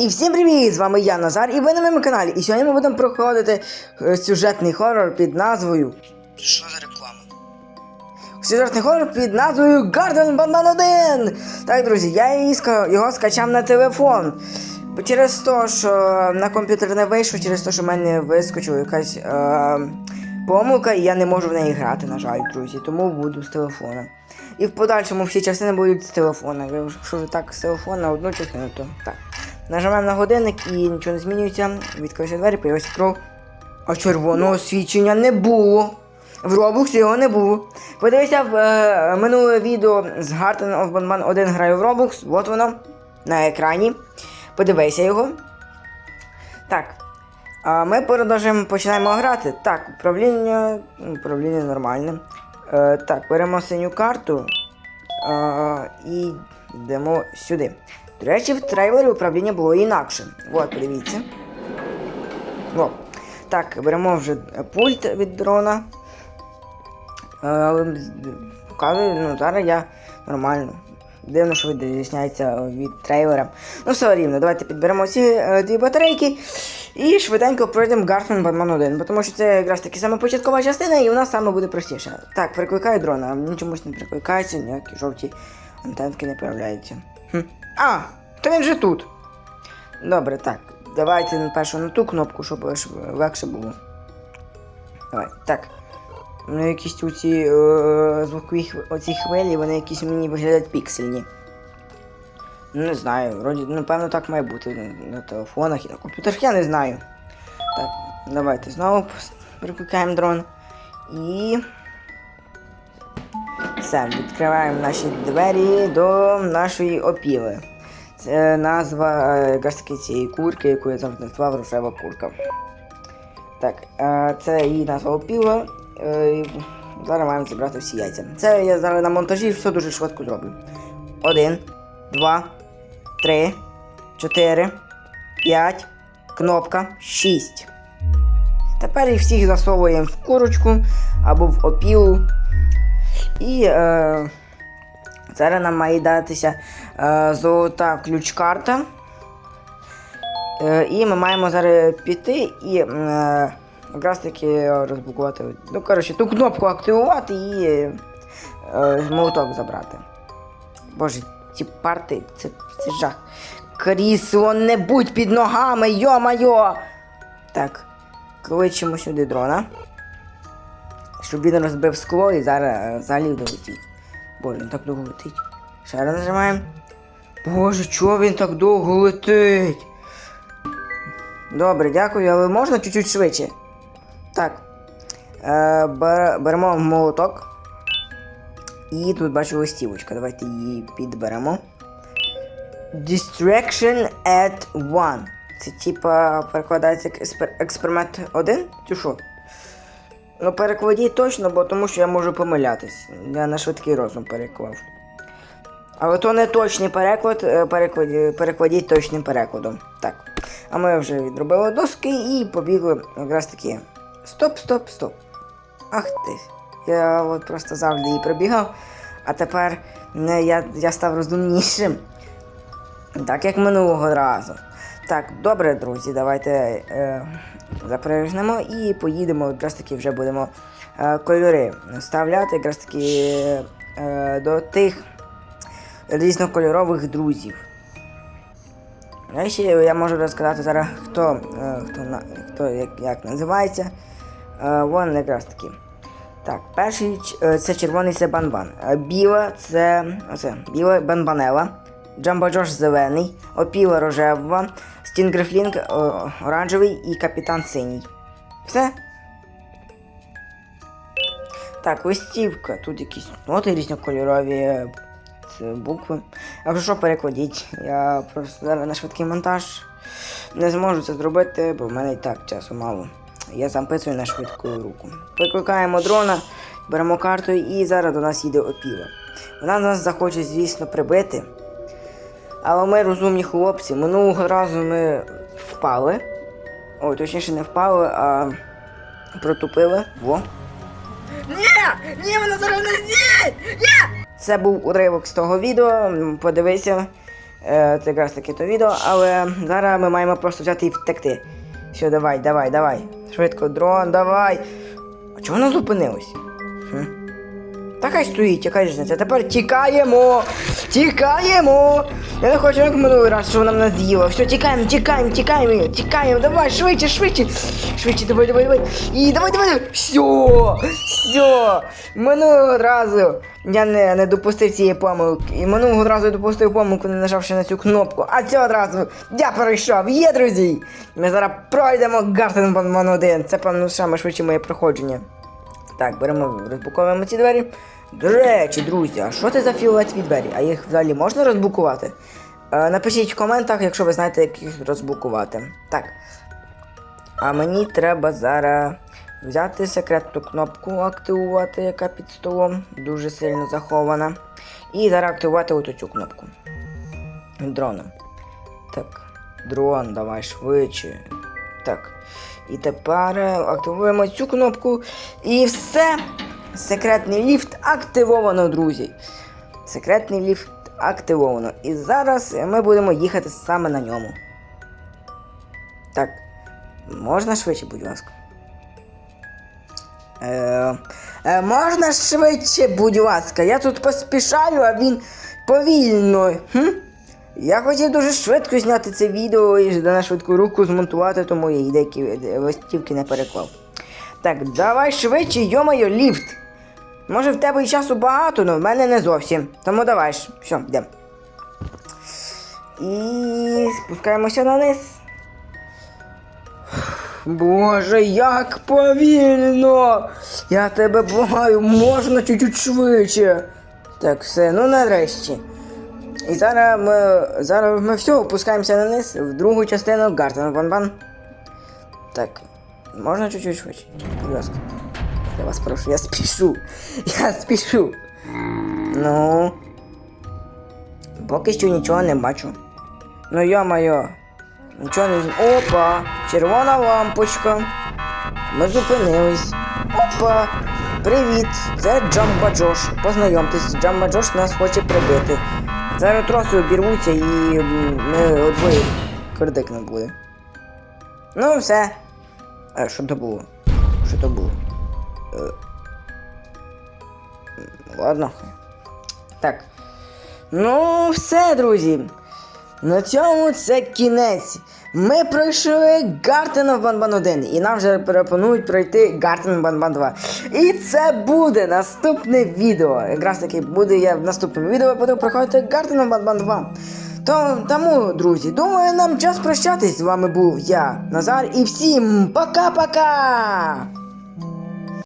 І всім привіт! З вами я Назар, і ви на моєму каналі. І сьогодні ми будемо проходити е, сюжетний хорор під назвою. Що за реклама? Сюжетний хорор під назвою Garden Bandan 1! Так, друзі, я її ска- його скачав на телефон. Через те, що на комп'ютер не вийшов, через те, що в мене вискочила якась е, помилка, і я не можу в неї грати, на жаль, друзі. Тому буду з телефона. І в подальшому всі частини будуть з телефона. Якщо вже так з телефона одну частину, то так. Нажимаємо на годинник і нічого не змінюється. Відкрився двері, появився кров. А червоного свідчення не було. В Roblox його не було. Подивися в е, минуле відео з Garden of Banban 1 граю в Roblox. От воно на екрані. Подивися його. Так. А ми продовжуємо починаємо грати. Так, управління. Управління нормальне. Е, так, беремо синю карту. Е, і йдемо сюди. До речі, в трейлері управління було інакше. От, подивіться. О. Так, беремо вже пульт від дрона. Е, Але показую, ну зараз я нормально. Дивно, що відрізняється від трейлера. Ну, все рівно, давайте підберемо ці е, дві батарейки і швиденько пройдемо Garfield Batman 1, тому що це якраз таки саме початкова частина, і вона саме буде простіша. Так, перекликаю дрона, він чомусь не перекликається, ніякі жовті антенки не появляються. А, то він же тут. Добре, так. Давайте на на ту кнопку, щоб легше- було. Давай, так. Ну, якісь тут ці е, звукові оці хвилі, вони якісь мені виглядають піксельні. Ну, не знаю, вроді, напевно, так має бути на, на телефонах і на комп'ютерах, я не знаю. Так, давайте знову перекликаємо дрон. І. Все, відкриваємо наші двері до нашої опіли. Це назва е, якраз таки цієї курки, яку я завжди назвав рожева курка. Так, е, це її назва опіла. Е, зараз маємо зібрати всі яйця. Це я зараз на монтажі все дуже швидко зроблю. Один, два, три, чотири, п'ять, кнопка, шість. Тепер їх всіх засовуємо в курочку або в опілу. І е, зараз нам має датися е, золота ключ-карта. Е, і ми маємо зараз піти і е, якраз таки розблокувати. Ну, коротше, ту кнопку активувати і е, молоток забрати. Боже, ці парти, це, це жах. Крісло не будь під ногами, йо-майо! Так, кличемо сюди дрона. Щоб він розбив скло і зараз е, взагалі долетить. Боже, він так довго летить. Ще раз нажимаємо. Боже, чого він так довго летить? Добре, дякую, але можна чуть-чуть швидше. Так. Е, беремо молоток. І тут бачу листівочка. Давайте її підберемо. Distraction at 1. Це типа перекладається як експеримент 1? Чи що? Ну, перекладіть точно, бо тому що я можу помилятись. Я на швидкий розум переклав. Але то не точний переклад, е, перекладі- перекладіть точним перекладом. Так. А ми вже відробили доски і побігли якраз таки. Стоп, стоп, стоп. Ах ти. Я от просто завжди її пробігав, а тепер я, я став розумнішим. Так як минулого разу. Так, добре, друзі, давайте е, запряжнемо і поїдемо. Якраз таки вже будемо е, кольори вставляти якраз таки е, до тих різнокольорових друзів. Ще я можу розказати зараз, хто, е, хто, на- хто як, як називається. Е, Вон якраз таки. Так, перший е, це червоний це банбан. Е, Біла це. Оце, біла банбанела. Джамбо Джош зелений, опіла рожева, Стінгерфлінг е, оранжевий і капітан синій. Все. Так, листівка. Тут якісь ноти різнокольорові. е, Це букви. Якщо що, перекладіть. Я просто зараз на швидкий монтаж не зможу це зробити, бо в мене і так часу мало. Я записую на швидку руку. Викликаємо дрона, беремо карту і зараз до нас їде опіла. Вона нас захоче, звісно, прибити. Але ми розумні хлопці. Минулого разу ми впали. Ой, точніше не впали, а протупили. Во. Ні! Ні, вона зараз не з'їсть! Ні! Це був уривок з того відео. Подивися. е, це якраз таки то відео, але зараз ми маємо просто взяти і втекти. Все, давай, давай, давай. Швидко, дрон, давай. А чого вона зупинилась? Хм? Та хай стоїть, яка різниця. Тепер тікаємо! Тікаємо! Я не хочу як минулий раз, що вона мене з'їла. Все, тікаємо, тікаємо, тікаємо, тікаємо, давай, швидше, швидше. Швидше, давай, давай, давай. І давай, давай. Все, все. Минулого разу я не, не допустив цієї помилки. І минулого разу я допустив помилку, не нажавши на цю кнопку. А цього разу я перейшов. Є, друзі! Ми зараз пройдемо Гартен Банман 1. Це, певно, саме швидше моє проходження. Так, беремо, розбуковуємо ці двері. До речі, друзі, а що це за фіолетові двері? А їх взагалі можна розблокувати? Е, напишіть в коментах, якщо ви знаєте, як їх розблокувати. Так. А мені треба зараз взяти секретну кнопку, активувати, яка під столом, дуже сильно захована. І зараз активувати оту цю кнопку. Дроном. Так, дрон, давай швидше. Так. І тепер е, активуємо цю кнопку. І все. Секретний ліфт активовано, друзі. Секретний ліфт активовано. І зараз ми будемо їхати саме на ньому. Так. Можна швидше, будь ласка. Е, е, можна швидше, будь ласка. Я тут поспішаю, а він повільно. Хм? Я хотів дуже швидко зняти це відео і на швидку руку змонтувати, тому я і деякі листівки не переклав. Так, давай швидше, йомайо, ліфт. Може в тебе і часу багато, але в мене не зовсім. Тому давай. Все, йдемо. І спускаємося на низ. Боже, як повільно! Я тебе благаю, можна чуть-чуть швидше. Так, все, ну нарешті. І зараз ми, зараз ми все опускаємося на низ в другу частину Гартен Бан-Бан. Так, можна чуть-чуть? Будь ласка. Я вас прошу, я спішу. Я спішу. Ну. Поки що нічого не бачу. Ну йо-моє. Нічого не. Опа! Червона лампочка. Ми зупинились. Опа! Привіт! Це Джамба Джош. Познайомтесь, Джамба Джош нас хоче прибити. Зараз троси обірвуться і ми одвоє кирдик не. Ну, все. А що то було? Що то було? Е, Ладно. Так. Ну, все, друзі. На цьому це кінець. Ми пройшли Гартен of Банбан 1, і нам вже пропонують пройти Гартен Банбан 2. І це буде наступне відео. Якраз таки буде я в наступному відео буду проходити Гартен of Банбан 2. То, тому, друзі, думаю, нам час прощатись. З вами був я, Назар, і всім пока-пока!